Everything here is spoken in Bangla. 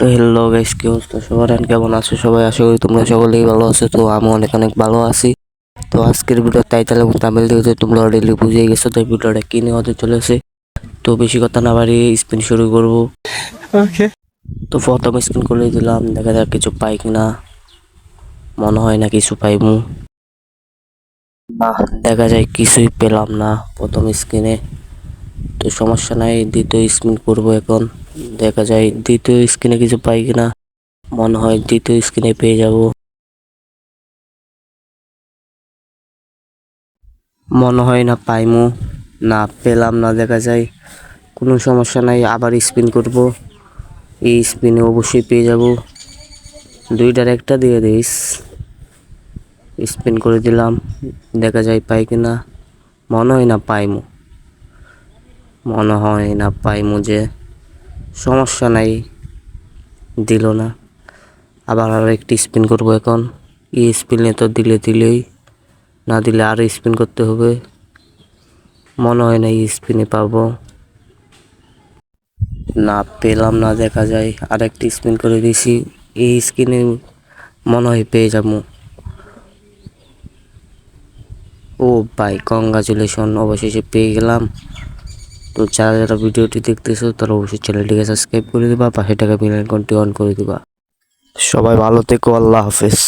তো হ্যালো গাইস কি অবস্থা? সবার কেমন আছো? সবাই আশা করি তোমরা সকলেই ভালো আছো। তো আমি অনেক অনেক ভালো আছি। তো আজকের ভিডিও টাইটেল এবং তামিল দিয়েছে তোমরা অলরেডি বুঝে গেছো তো ভিডিওটা কিনে হতে চলেছে। তো বেশি কথা না বাড়িয়ে স্পিন শুরু করব। ওকে তো প্রথম স্পিন করে দিলাম। দেখা যাক কিছু পাই কিনা। মনে হয় না কিছু পাইমু। না দেখা যায় কিছুই পেলাম না প্রথম স্ক্রিনে তো সমস্যা নাই দ্বিতীয় স্পিন করব এখন। দেখা যায় দ্বিতীয় স্ক্রিনে কিছু পাই কিনা। মনে হয় দ্বিতীয় স্ক্রিনে পেয়ে যাব। মনে হয় না পাইমু। না, পেলাম না দেখা যায়। কোনো সমস্যা নাই, আবার স্পিন করব। এই স্পিনে অবশ্যই পেয়ে যাব। দুইটার একটা দিয়ে দিস। স্পিন করে দিলাম। দেখা যায় পাই কিনা। মনে হয় না পাইমু। মনে হয় না পাইমু যে। সমস্যা নাই, দিল না। আবার আর একটি স্পিন করব এখন। এই স্পিনে তো দিলে দিলেই, না দিলে আরও স্পিন করতে হবে। মনে হয় না এই স্পিনে পাবো। না পেলাম না দেখা যায় আর একটি স্পিন করে দিয়েছি এই স্ক্রিনে মনে হয় পেয়ে যাব। ও ভাই কংগ্রাচুলেশন অবশেষে পেয়ে গেলাম। তো যারা যারা ভিডিওটি দেখতেছো তারা অবশ্যই চ্যানেলটিকে সাবস্ক্রাইব করে দিবা, পাশে টাকা বেল আইকনটি অন করে দিবা। সবাই ভালো থেকো, আল্লাহ হাফেজ।